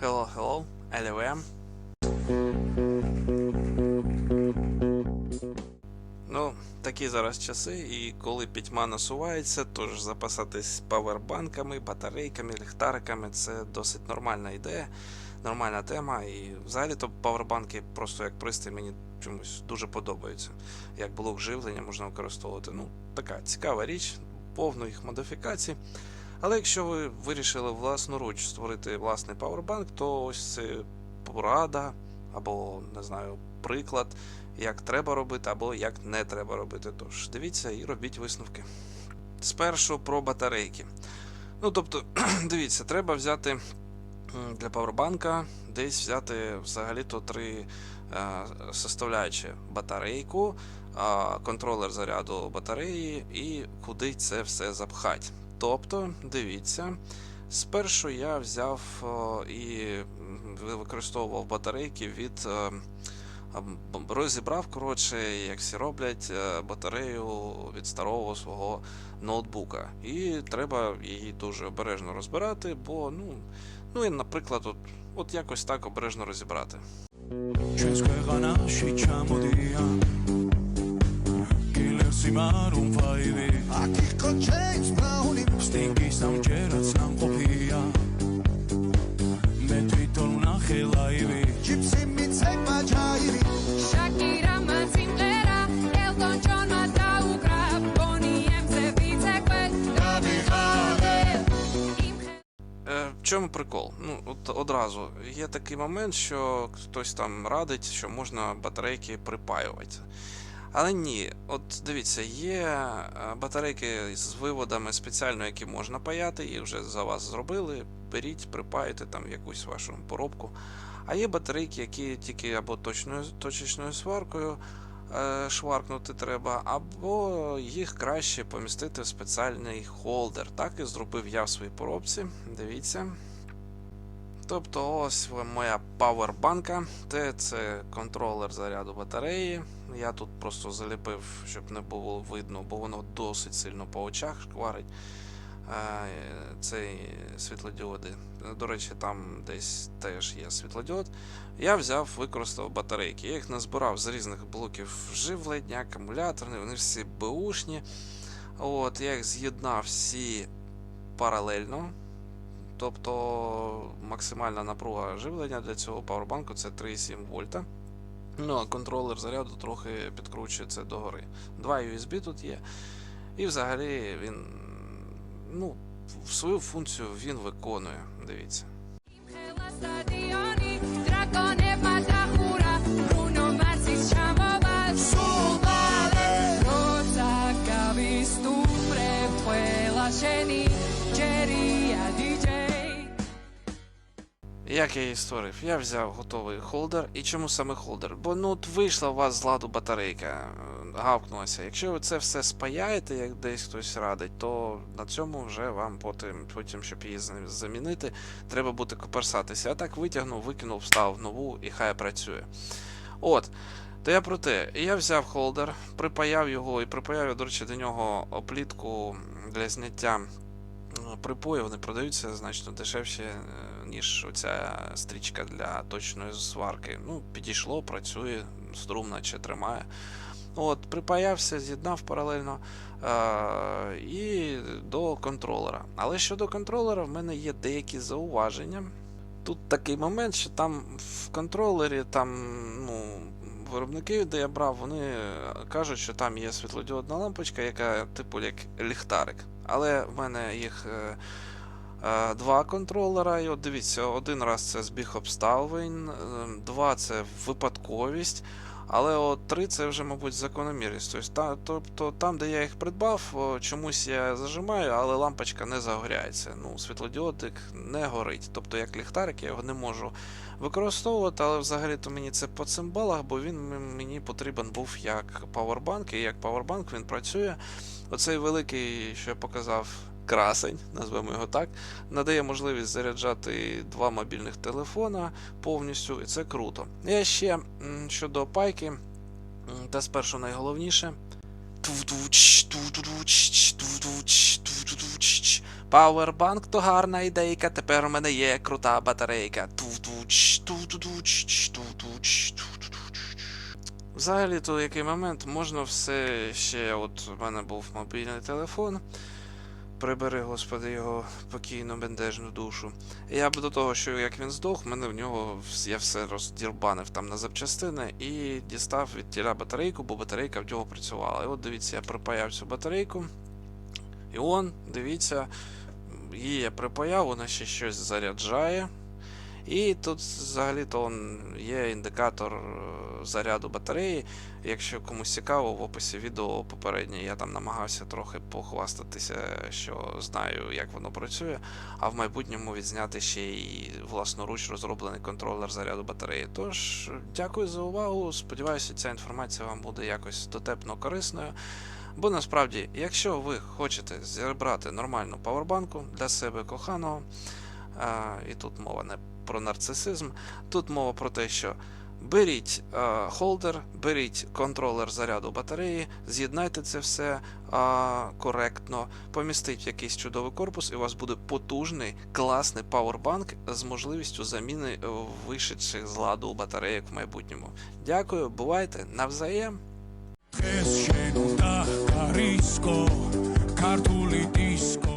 Hello, hello, LLM. Ну, такі зараз часи, і коли пітьма насувається, тож запасатись павербанками, батарейками, ліхтариками це досить нормальна ідея, нормальна тема. І взагалі-то павербанки просто як пристрій мені чомусь дуже подобаються. Як блок живлення можна використовувати. Ну, така цікава річ, повно їх модифікацій. Але якщо ви вирішили власноруч створити власний павербанк, то ось це порада або не знаю, приклад, як треба робити, або як не треба робити. Тож дивіться і робіть висновки. Спершу про батарейки. Ну, тобто, дивіться, треба взяти для павербанка десь взяти взагалі-то три е, составляючі батарейку, а, контролер заряду батареї і куди це все запхати. Тобто, дивіться, спершу я взяв е, і використовував батарейки від. Е, розібрав, коротше, як всі роблять, е, батарею від старого свого ноутбука. І треба її дуже обережно розбирати, бо, ну, ну і, наприклад, от, от якось так обережно розібрати. Aquí чому прикол? Ну, от одразу є такий момент, що хтось там радить, що можна батарейки припаювати. Але ні, от дивіться, є е, батарейки з виводами спеціально, які можна паяти, і вже за вас зробили. Беріть, припаяйте там якусь вашу поробку. А є батарейки, які тільки або точною, точечною сваркою шваркнути треба, або їх краще помістити в спеціальний холдер. Так і зробив я в своїй поробці. Дивіться. Тобто, ось моя павербанка. Те це контролер заряду батареї. Я тут просто заліпив, щоб не було видно, бо воно досить сильно по очах шкварить. Е, Цей світлодіоди. До речі, там десь теж є світлодіод. Я взяв, використав батарейки. Я їх назбирав з різних блоків живлення, акумуляторні, вони всі беушні. От, я їх з'єднав всі паралельно. Тобто максимальна напруга живлення для цього павербанку це 3,7 вольта. Ну, а контролер заряду трохи підкручує це догори. Два USB тут є. І взагалі він ну, свою функцію він виконує. Дивіться. Як я її створив, я взяв готовий холдер. І чому саме холдер? Бо ну от вийшла у вас з ладу батарейка гавкнулася. Якщо ви це все спаяєте, як десь хтось радить, то на цьому вже вам потім, потім щоб її замінити, треба буде коперсатися. А так витягнув, викинув, встав нову і хай працює. От. То я про те, я взяв холдер, припаяв його і припаяв, до речі, до нього оплітку для зняття е, припої. Вони продаються значно дешевше, ніж оця стрічка для точної сварки. Ну, підійшло, працює, струм наче тримає. От, припаявся, з'єднав паралельно е- і до контролера. Але щодо контролера, в мене є деякі зауваження. Тут такий момент, що там в контролері, там, ну, виробники, де я брав, вони кажуть, що там є світлодіодна лампочка, яка типу як ліхтарик. Але в мене їх е, е, два контролера. І от дивіться, один раз це збіг обставин, е, два це випадковість. Але от три це вже, мабуть, закономірність. Тобто, тобто там, де я їх придбав, чомусь я зажимаю, але лампочка не загоряється. Ну, світлодіодик не горить. Тобто, як ліхтарик, я його не можу використовувати, але взагалі-то мені це по цимбалах, бо він мені потрібен був як павербанк, і як павербанк він працює. Оцей великий, що я показав, красень, назвемо його так, надає можливість заряджати два мобільних телефона повністю, і це круто. Я ще щодо пайки, та спершу найголовніше. Powerbank то гарна ідейка, тепер у мене є крута батарейка. Взагалі, то який момент можна все ще. От у мене був мобільний телефон. Прибери, господи, його покійну бендежну душу. Я б до того, що як він здох, мене в нього я все роздірбанив там на запчастини і дістав від тіля батарейку, бо батарейка в нього працювала. І от дивіться, я припаяв цю батарейку. І он, дивіться, її я припаяв, вона ще щось заряджає. І тут взагалі-то є індикатор е, заряду батареї. Якщо комусь цікаво, в описі відео попереднє я там намагався трохи похвастатися, що знаю, як воно працює, а в майбутньому відзняти ще й власноруч розроблений контролер заряду батареї. Тож, дякую за увагу. Сподіваюся, ця інформація вам буде якось дотепно корисною. Бо насправді, якщо ви хочете зібрати нормальну павербанку для себе коханого, а, і тут мова не про нарцисизм. Тут мова про те, що беріть а, холдер, беріть контролер заряду батареї, з'єднайте це все а, коректно, помістіть в якийсь чудовий корпус, і у вас буде потужний, класний пауербанк з можливістю заміни е, вишедших з ладу батарейок в майбутньому. Дякую, бувайте навзаєм. kartuli disko